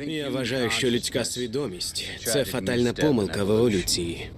Я вважаю, що людська свідомість це фатальна помилка в еволюції.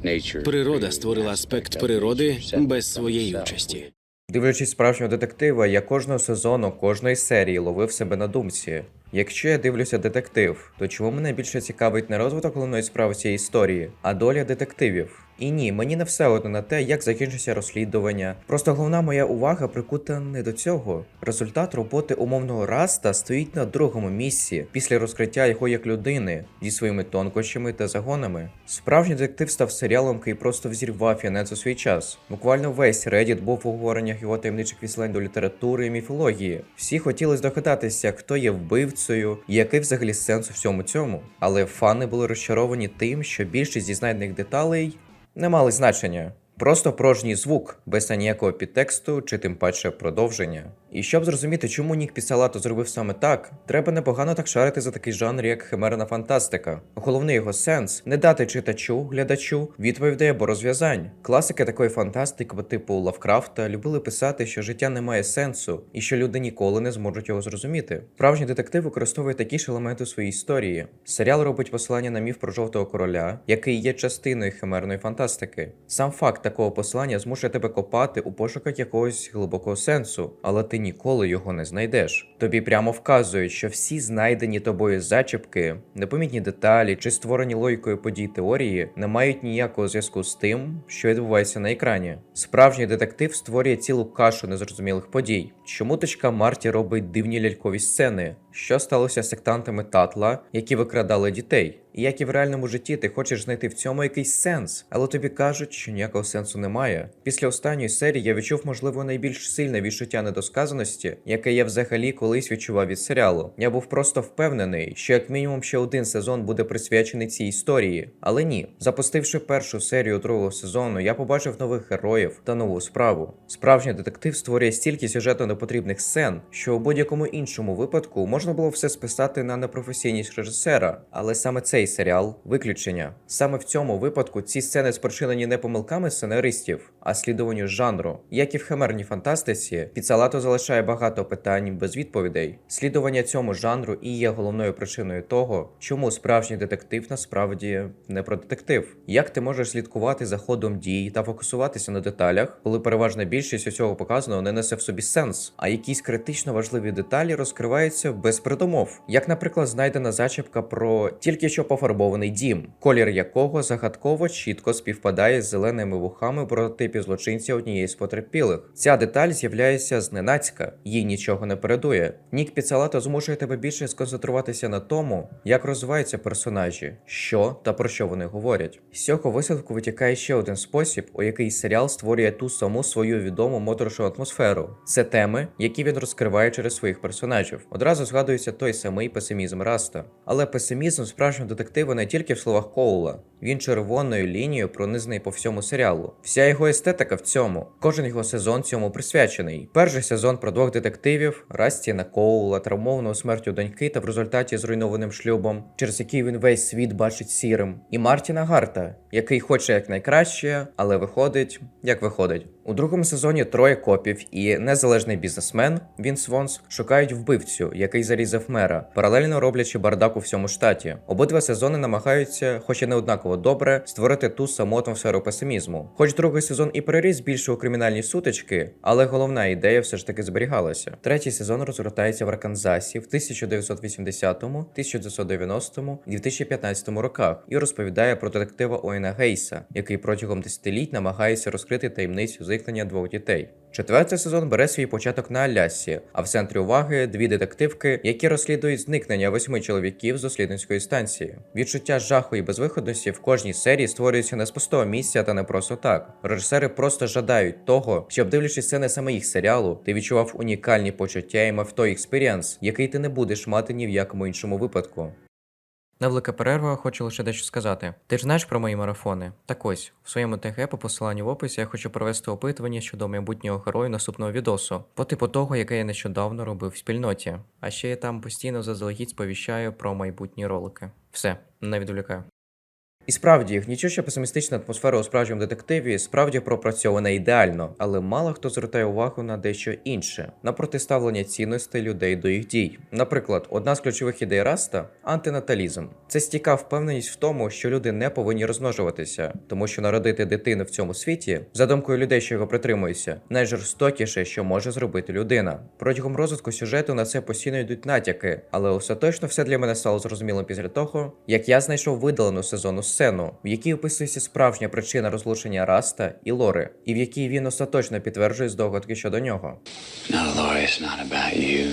Природа створила аспект природи без своєї участі. Дивлячись справжнього детектива, я кожного сезону, кожної серії ловив себе на думці. Якщо я дивлюся детектив, то чому мене більше цікавить не розвиток головної справи цієї історії, а доля детективів? І ні, мені не все одно на те, як закінчиться розслідування. Просто головна моя увага прикута не до цього. Результат роботи умовного раста стоїть на другому місці після розкриття його як людини зі своїми тонкощами та загонами. Справжній детектив став серіалом, який просто взірвав янець у свій час. Буквально весь Reddit був в обговореннях його таємничих відсилань до літератури і міфології. Всі хотіли здогадатися, хто є вбивцею і який взагалі сенс у всьому цьому. Але фани були розчаровані тим, що більшість зі знайдених деталей не мали значення. Просто порожній звук, без ніякого підтексту чи тим паче продовження. І щоб зрозуміти, чому Нік Пісалато зробив саме так, треба непогано так шарити за такий жанр, як химерна фантастика. Головний його сенс не дати читачу, глядачу відповідей або розв'язань. Класики такої фантастики, типу Лавкрафта, любили писати, що життя не має сенсу і що люди ніколи не зможуть його зрозуміти. Справжній детектив використовує такі ж елементи у своїй історії. Серіал робить посилання на міф про жовтого короля, який є частиною химерної фантастики. Сам факт такого посилання змушує тебе копати у пошуках якогось глибокого сенсу, але ти ніколи його не знайдеш. Тобі прямо вказують, що всі знайдені тобою зачіпки, непомітні деталі чи створені логікою подій теорії не мають ніякого зв'язку з тим, що відбувається на екрані. Справжній детектив створює цілу кашу незрозумілих подій. Чому точка Марті робить дивні лялькові сцени? Що сталося з сектантами Татла, які викрадали дітей? І як і в реальному житті ти хочеш знайти в цьому якийсь сенс, але тобі кажуть, що ніякого сенсу немає. Після останньої серії я відчув, можливо, найбільш сильне відчуття недосказаності, яке я взагалі колись відчував від серіалу. Я був просто впевнений, що як мінімум ще один сезон буде присвячений цій історії. Але ні, запустивши першу серію другого сезону, я побачив нових героїв та нову справу. Справжній детектив створює стільки сюжетно непотрібних сцен, що у будь-якому іншому випадку можна було все списати на непрофесійність режисера, але саме цей серіал виключення. Саме в цьому випадку ці сцени спричинені не помилками сценаристів, а слідуванню жанру. Як і в химерній фантастиці, Піцалато залишає багато питань без відповідей. Слідування цьому жанру і є головною причиною того, чому справжній детектив насправді не про детектив. Як ти можеш слідкувати за ходом дій та фокусуватися на деталях, коли переважна більшість усього показаного не несе в собі сенс, а якісь критично важливі деталі розкриваються без придумов, як, наприклад, знайдена зачіпка про тільки що пофарбований дім, колір якого загадково чітко співпадає з зеленими вухами прототипів злочинця однієї з потерпілих. Ця деталь з'являється зненацька, їй нічого не передує. Нік Піцалато змушує тебе більше сконцентруватися на тому, як розвиваються персонажі, що та про що вони говорять. З цього висновку витікає ще один спосіб, у який серіал створює ту саму свою відому моторшу атмосферу. Це теми, які він розкриває через своїх персонажів. Одразу згадується той самий песимізм Раста. Але песимізм справжнього детектива не тільки в словах Коула. Він червоною лінією пронизаний по всьому серіалу. Вся його естетика в цьому. Кожен його сезон цьому присвячений. Перший сезон про двох детективів, Растіна Коула, травмованого смертю доньки та в результаті зруйнованим шлюбом, через який він весь світ бачить сірим. І Мартіна Гарта, який хоче якнайкраще, але виходить, як виходить. У другому сезоні троє копів і незалежний бізнесмен Вінс Вонс шукають вбивцю, який зарізав мера, паралельно роблячи бардак у всьому штаті. Обидва сезони намагаються, хоч і не однаково добре, створити ту саму атмосферу песимізму. Хоч другий сезон і переріс більше у кримінальні сутички, але головна ідея все ж таки зберігалася. Третій сезон розгортається в Арканзасі в 1980, 1990 і 2015 роках і розповідає про детектива Оена Гейса, який протягом десятиліть намагається розкрити таємницю зникнення двох дітей. Четвертий сезон бере свій початок на Алясі, а в центрі уваги дві детективки, які розслідують зникнення восьми чоловіків з дослідницької станції. Відчуття жаху і безвиходності в кожній серії створюється не з пустого місця та не просто так. Режисери просто жадають того, щоб дивлячись сцени саме їх серіалу, ти відчував унікальні почуття і мав той експіріанс, який ти не будеш мати ні в якому іншому випадку. Невелика перерва, хочу лише дещо сказати. Ти ж знаєш про мої марафони? Так ось, в своєму ТГ по посиланню в описі я хочу провести опитування щодо майбутнього герою наступного відосу, по типу того, яке я нещодавно робив в спільноті. А ще я там постійно заздалегідь сповіщаю про майбутні ролики. Все, не відволікаю. І справді, гнічуща песимістична атмосфера у справжньому детективі справді пропрацьована ідеально, але мало хто звертає увагу на дещо інше на протиставлення цінностей людей до їх дій. Наприклад, одна з ключових ідей Раста антинаталізм. Це стіка впевненість в тому, що люди не повинні розмножуватися, тому що народити дитину в цьому світі, за думкою людей, що його притримуються, найжорстокіше, що може зробити людина. Протягом розвитку сюжету на це постійно йдуть натяки, але остаточно все для мене стало зрозумілим після того, як я знайшов видалену сезону сцену, в якій описується справжня причина розлучення Раста і Лори, і в якій він остаточно підтверджує здогадки щодо нього. No, Laura, it's not about you.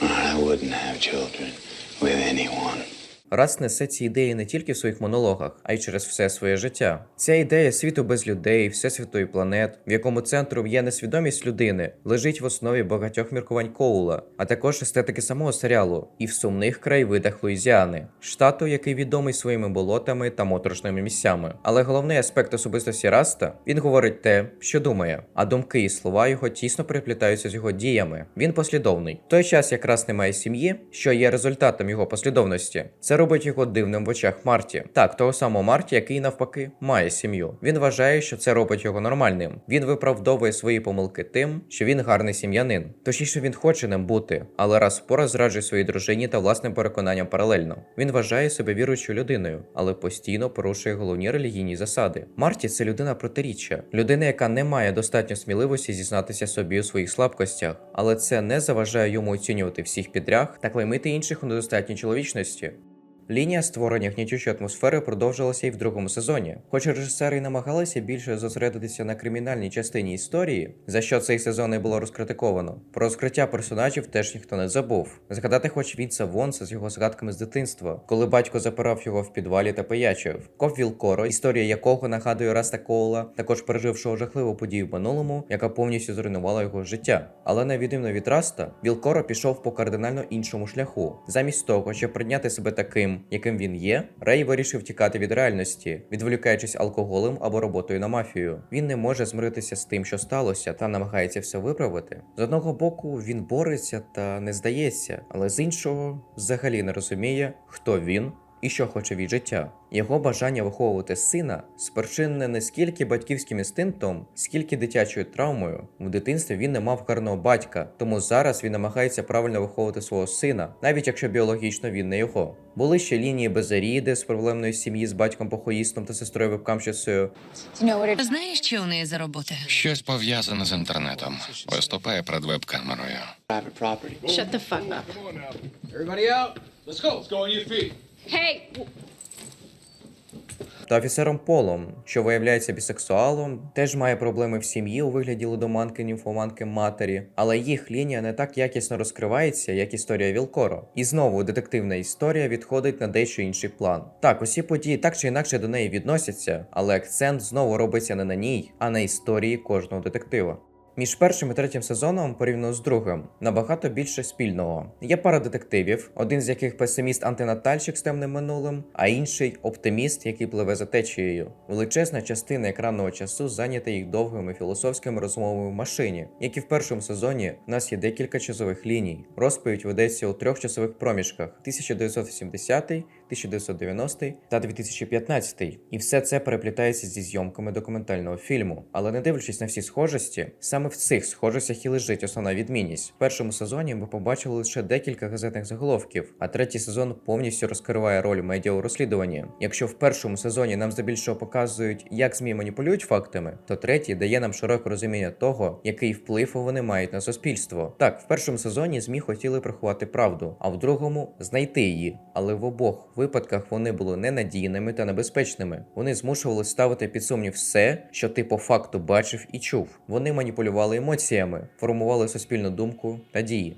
I wouldn't have children with anyone. Раст несе ці ідеї не тільки в своїх монологах, а й через все своє життя. Ця ідея світу без людей, всесвіту і планет, в якому центром є несвідомість людини, лежить в основі багатьох міркувань Коула, а також естетики самого серіалу і в сумних краєвидах Луїзіани, штату, який відомий своїми болотами та моторошними місцями. Але головний аспект особистості Раста він говорить те, що думає, а думки і слова його тісно переплітаються з його діями. Він послідовний. В той час, як Раст не сім'ї, що є результатом його послідовності, це робить його дивним в очах Марті. Так, того самого Марті, який навпаки має сім'ю. Він вважає, що це робить його нормальним. Він виправдовує свої помилки тим, що він гарний сім'янин. Точніше, він хоче ним бути, але раз в пора зраджує своїй дружині та власним переконанням паралельно. Він вважає себе віруючою людиною, але постійно порушує головні релігійні засади. Марті це людина протиріччя, людина, яка не має достатньо сміливості зізнатися собі у своїх слабкостях, але це не заважає йому оцінювати всіх підряг та клеймити інших у недостатній чоловічності. Лінія створення гнітючої атмосфери продовжилася і в другому сезоні. Хоч режисери намагалися більше зосередитися на кримінальній частині історії, за що цей сезон і було розкритиковано. Про розкриття персонажів теж ніхто не забув. Згадати хоч Вінса Вонса з його згадками з дитинства, коли батько запирав його в підвалі та пиячив. Ков Вілкоро, історія якого нагадує Раста Коула, також пережившого жахливу подію в минулому, яка повністю зруйнувала його життя. Але на відміну від Раста, Вілкоро пішов по кардинально іншому шляху. Замість того, щоб прийняти себе таким, яким він є, Рей вирішив тікати від реальності, відволікаючись алкоголем або роботою на мафію. Він не може змиритися з тим, що сталося, та намагається все виправити. З одного боку, він бореться та не здається, але з іншого взагалі не розуміє, хто він. І що хоче від життя. Його бажання виховувати сина спричинене не скільки батьківським інстинктом, скільки дитячою травмою. В дитинстві він не мав гарного батька, тому зараз він намагається правильно виховувати свого сина, навіть якщо біологічно він не його. Були ще лінії Безаріди з проблемної сім'ї з батьком похоїстом та сестрою вебкамщицею. Знаєш, що у неї за робота? Щось пов'язане з інтернетом. Виступає перед веб-камерою. Shut the fuck up. Everybody out. Let's go. Let's go on your feet. Hey, Та офіцером Полом, що виявляється бісексуалом, теж має проблеми в сім'ї у вигляді лудоманки, німфоманки матері, але їх лінія не так якісно розкривається, як історія Вілкоро. І знову детективна історія відходить на дещо інший план. Так, усі події так чи інакше до неї відносяться, але акцент знову робиться не на ній, а на історії кожного детектива. Між першим і третім сезоном, порівняно з другим, набагато більше спільного. Є пара детективів, один з яких песиміст антинатальщик з темним минулим, а інший оптиміст, який пливе за течією. Величезна частина екранного часу зайнята їх довгими філософськими розмовами в машині, як і в першому сезоні в нас є декілька часових ліній. Розповідь ведеться у трьох часових проміжках: 1970 1990 та 2015. І все це переплітається зі зйомками документального фільму. Але не дивлячись на всі схожості, саме в цих схожостях і лежить основна відмінність. В першому сезоні ми побачили лише декілька газетних заголовків, а третій сезон повністю розкриває роль медіа у розслідуванні. Якщо в першому сезоні нам здебільшого показують, як ЗМІ маніпулюють фактами, то третій дає нам широке розуміння того, який вплив вони мають на суспільство. Так, в першому сезоні ЗМІ хотіли приховати правду, а в другому знайти її. Але в обох випадках вони були ненадійними та небезпечними. Вони змушували ставити під сумнів все, що ти по факту бачив і чув. Вони маніпулювали емоціями, формували суспільну думку та дії.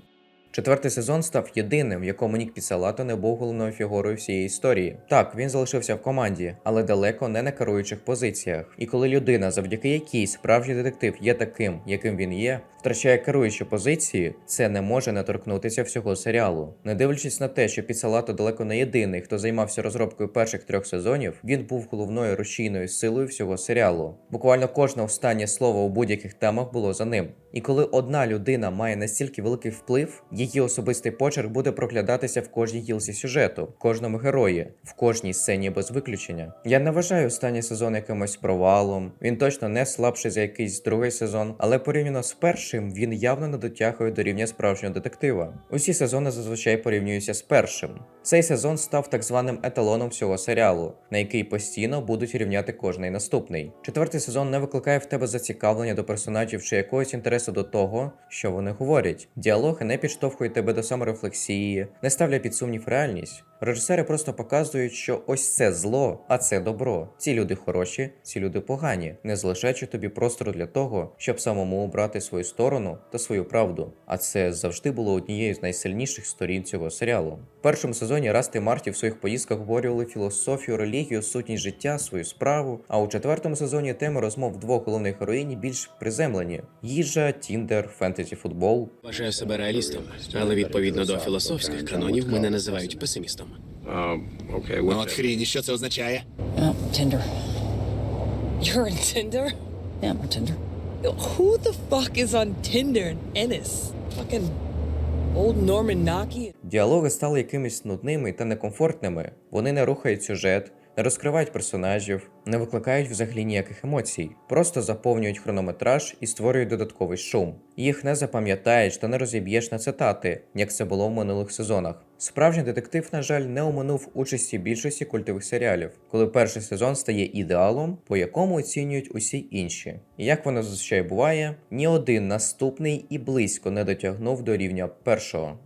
Четвертий сезон став єдиним, в якому Нік Піцалато не був головною фігурою всієї історії. Так, він залишився в команді, але далеко не на керуючих позиціях. І коли людина, завдяки якій справжній детектив є таким, яким він є, втрачає керуючі позиції, це не може не торкнутися всього серіалу. Не дивлячись на те, що Піцалато далеко не єдиний, хто займався розробкою перших трьох сезонів, він був головною рушійною силою всього серіалу. Буквально кожне останнє слово у будь-яких темах було за ним. І коли одна людина має настільки великий вплив, Її особистий почерк буде проглядатися в кожній гілці сюжету, в кожному герої, в кожній сцені без виключення. Я не вважаю останній сезон якимось провалом. Він точно не слабший за якийсь другий сезон, але порівняно з першим він явно не дотягує до рівня справжнього детектива. Усі сезони зазвичай порівнюються з першим. Цей сезон став так званим еталоном всього серіалу, на який постійно будуть рівняти кожний наступний. Четвертий сезон не викликає в тебе зацікавлення до персонажів чи якогось інтересу до того, що вони говорять. Діалоги не підштовхують тебе до саморефлексії, не ставлять під сумнів реальність. Режисери просто показують, що ось це зло, а це добро. Ці люди хороші, ці люди погані, не залишаючи тобі простору для того, щоб самому обрати свою сторону та свою правду. А це завжди було однією з найсильніших сторін цього серіалу. В першому сезоні Раст і Марті в своїх поїздках обговорювали філософію, релігію, сутність життя, свою справу. А у четвертому сезоні теми розмов двох головних героїнь більш приземлені: їжа, тіндер, фентезі, футбол. Вважаю себе реалістом, але відповідно до філософських канонів мене називають песимістом. Um, okay, Ну, what's От that? хріні, що це означає? Oh, Tinder. You're on Tinder? Yeah, I'm on Tinder. Who the fuck is on Tinder in Ennis? Fucking old Norman Naki? Діалоги стали якимись нудними та некомфортними. Вони не рухають сюжет, не розкривають персонажів, не викликають взагалі ніяких емоцій, просто заповнюють хронометраж і створюють додатковий шум. Їх не запам'ятаєш та не розіб'єш на цитати, як це було в минулих сезонах. Справжній детектив, на жаль, не оминув участі більшості культових серіалів, коли перший сезон стає ідеалом, по якому оцінюють усі інші. І як воно зазвичай буває, ні один наступний і близько не дотягнув до рівня першого.